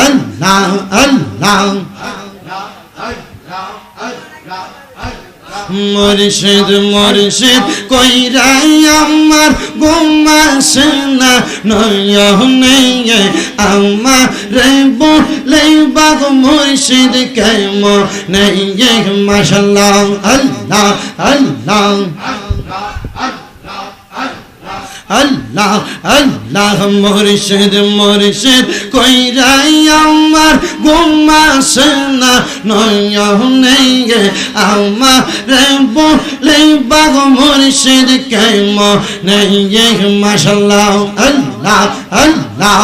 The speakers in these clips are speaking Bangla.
আল্লাহ আল্লাহ মুর্শিদ মুর্শিদ কইরাই আমার গোমাসে না নয়নে আমার রে বলে বাগ মুর্শিদ কেম নেই মাশাল্লাহ আল্লাহ আল্লাহ আল্লাহ আল্লাহ মুর্শিদ মুর্শিদ, কইরাই আমার গুমাসে না, নয়নে আমার রে বলে বাগ মুর্শিদ কেম নেই মাশাল্লাহ, আল্লাহ আল্লাহ।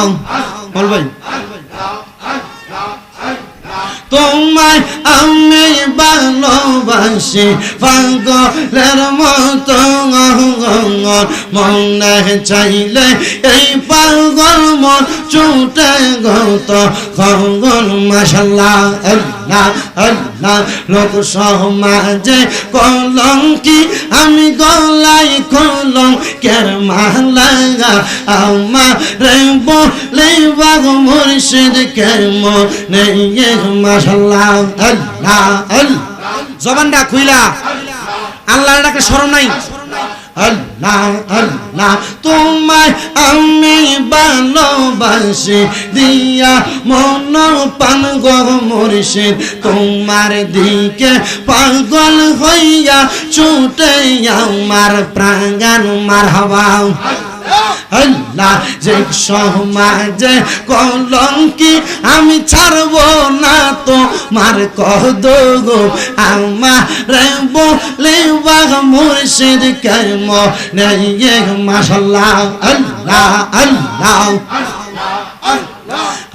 বল ভাই। তোমায় আমি ভালোবাসি পাগলের মতো মনে চাইলে এই মন চুটে গত খগল মাসাল্লাহ আল্লাহ আল্লাহ, লোক সমাজে কলঙ্কি, আমি গলাই কলম কের মালা আমার রে বলে বাগ কের মনে মাশাল্লাহ, আল্লাহ আল্লাহ। জবানটা খুইলা আল্লাহর ডাকে নাই। আল্লাহ আল্লাহ, তোমায় আমি ভালোবাসি দিয়া মন পান গো মুর্শিদ, তোমার দিকে পাগল হইয়া ছুটে আমার প্রাঙ্গান মার হওয়া যে সমাজে কলঙ্কি আমি ছাড়ব না তো মার কদ গো আমার বলে মুর্শিদ কর্ম নেই মাসাল্লাহ আল্লাহ আল্লাহ।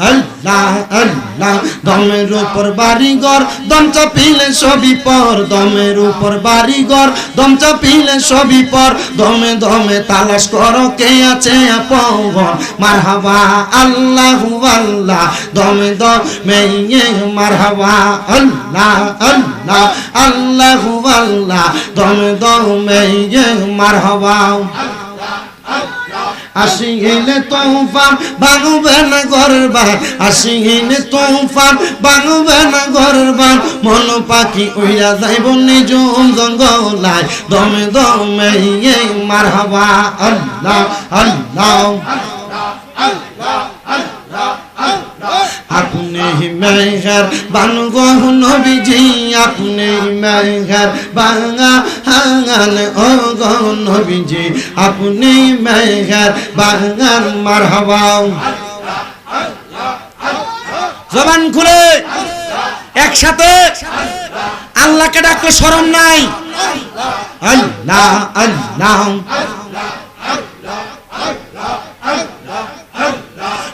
আল্লাহ আল্লাহ দমের উপর বাড়িঘর দম চাপিলে সবই পর দমের উপর বাড়িঘর দম চাপিলে সবই পর দমে দমে তালাশ করো কে আছে আপন মার হাবা আল্লাহ আল্লাহ দমে দমে মার হাবা আল্লাহ আল্লাহ আল্লাহ আল্লাহ দমে দমে মার হাবা আসিলে তোফান না ঘরের বান। আসিলে তোফান ভাঙবে না ঘরের বান। মন পাখি উইরা যাইব নিজ জঙ্গলায়। দমে দমে মার হাবা আল্লাহ আল্লাহ। আপনি নবীজি, আপনি বাঙা ও জবান একসাথে। আল্লাহকে ডাকলে শরম নাই।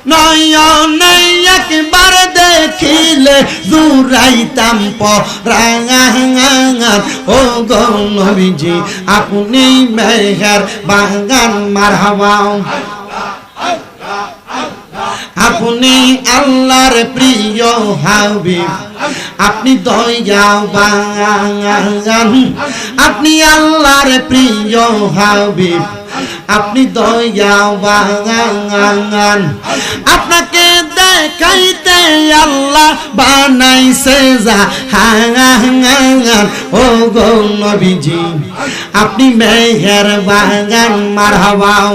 একবার দেখিলে দূরাইতাম পরাঙাঙাঙান ও গো আপনি মেঘার বাগান মার হাওয়াও আপনি আল্লাহর প্রিয় হাবিব। আপনি দয়াও বাঙান আপনি আল্লাহর প্রিয় হাবিব। আপনি দয়াও বাঙান আপনাকে দেখাইতে আল্লাহ বানাইছে যা। হাঙান ও গো আপনি মেহের বাগান মার হাওয়াও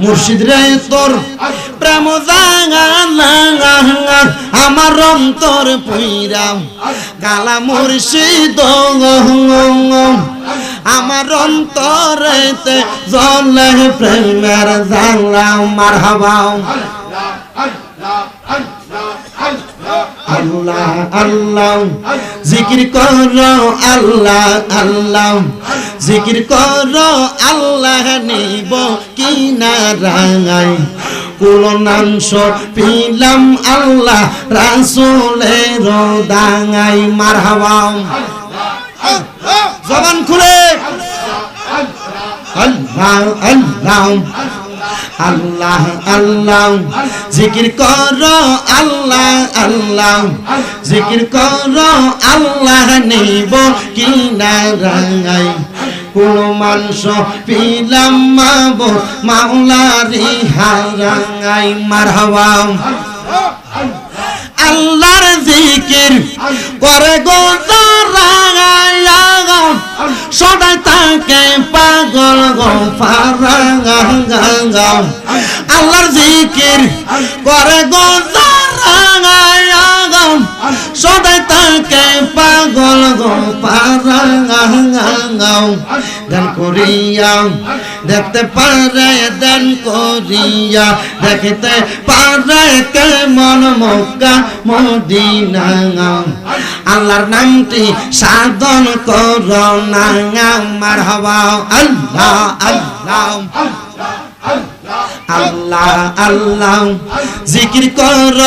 মুর্শিদ রে, তোর প্রেম আমার অন্তর পুইরাম গালা মুর্শিদ। আমার অন্তরেতে জলে প্রেমের জানলাম মার হাবাও আল্লাহ আল্লাহ। জিকির করো আল্লাহ আল্লাহ। জিকির করো, আল্লাহ নিব কিনা রাঙাই কুলনাংশ পিলাম আল্লাহ রাসুলের দাঙাই মার হাওয়াও জবান খুলে। আল্লাহ আল্লাহ আল্লাহ আল্লাহ। জিকির কর, আল্লাহ আল্লাহ। জিকির কর, আল্লাহ নিব কিনা রাঙাই কুল মাংস পিলাম মাবো মাওলারি হারাঙ্গাই মারহাবা। আল্লাহর জিকির করে সদাই তাকে পাগল ফারাঙ্গা আল্লাহর জিকির করে গো সদাই তাকে পাগল গো পারাঙ্গা দান করিয়া, দেখতে পারে দান করিয়া, দেখতে পারে কেমন মক্কা মদিনা। আল্লাহর নামটি সাধন কর না আমার হওয়া আল্লাহ আল্লাহ। আল্লাহ আল্লাহ। জিকির কর,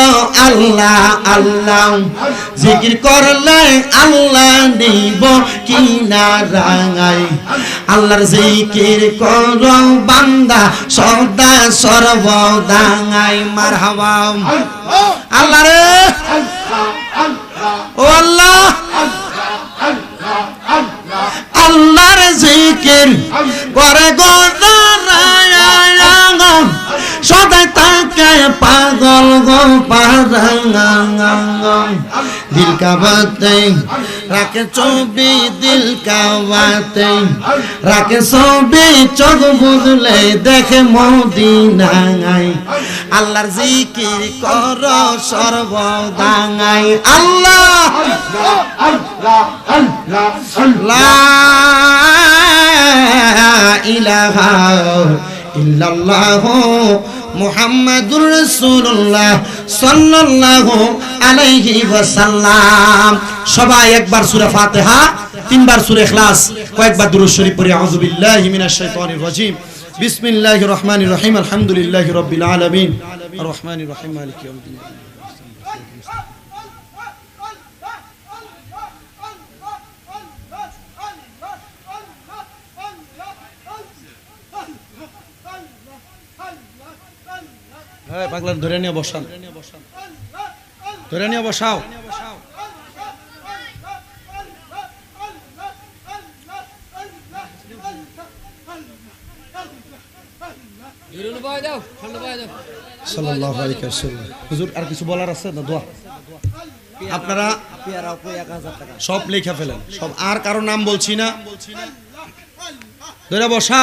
আল্লাহ আল্লাহ। জিকির করলে আল্লাহ দিব কিনা রাঙাই। আল্লাহর জিকির কর, বান্দা সদা সর্বদাঙাই। মার হাওয়া আল্লাহ রে। ও আল্লাহ। আল্লাহর জিকির করে গো সদাই তাকে পাগল গো দিল কাবাতে রাখে ছবি দিল কাবাতে রাখে ছবি চোখ বুঝলে দেখে মদিনাই আল্লাহর জিকির কর সর্বদাঙ্গাই আল্লাহ লা ইলাহা ইল্লাল্লাহ মুহাম্মাদুর রাসূলুল্লাহ সাল্লাল্লাহু আলাইহি ওয়াসাল্লাম। সবাই একবার সূরা ফাতিহা, তিনবার সূরা ইখলাস, কয়েকবার দুরূদ শরীফ পড়ে, আউযু বিল্লাহি মিনাশ শাইতানির রাজীম। বিসমিল্লাহির রহমানির রহিম, আলহামদুলিল্লাহি রাব্বিল আলামিন। আর রহমানির রহিম, মালিকি ইয়াউমিদ্দিন। ধরে নিয়ে বসান। ধরে নিয়ে বসাও। আর কিছু বলার আছে আপনারা সব লেখা ফেলেন, সব আর কারও নাম বলছি না। বসাও।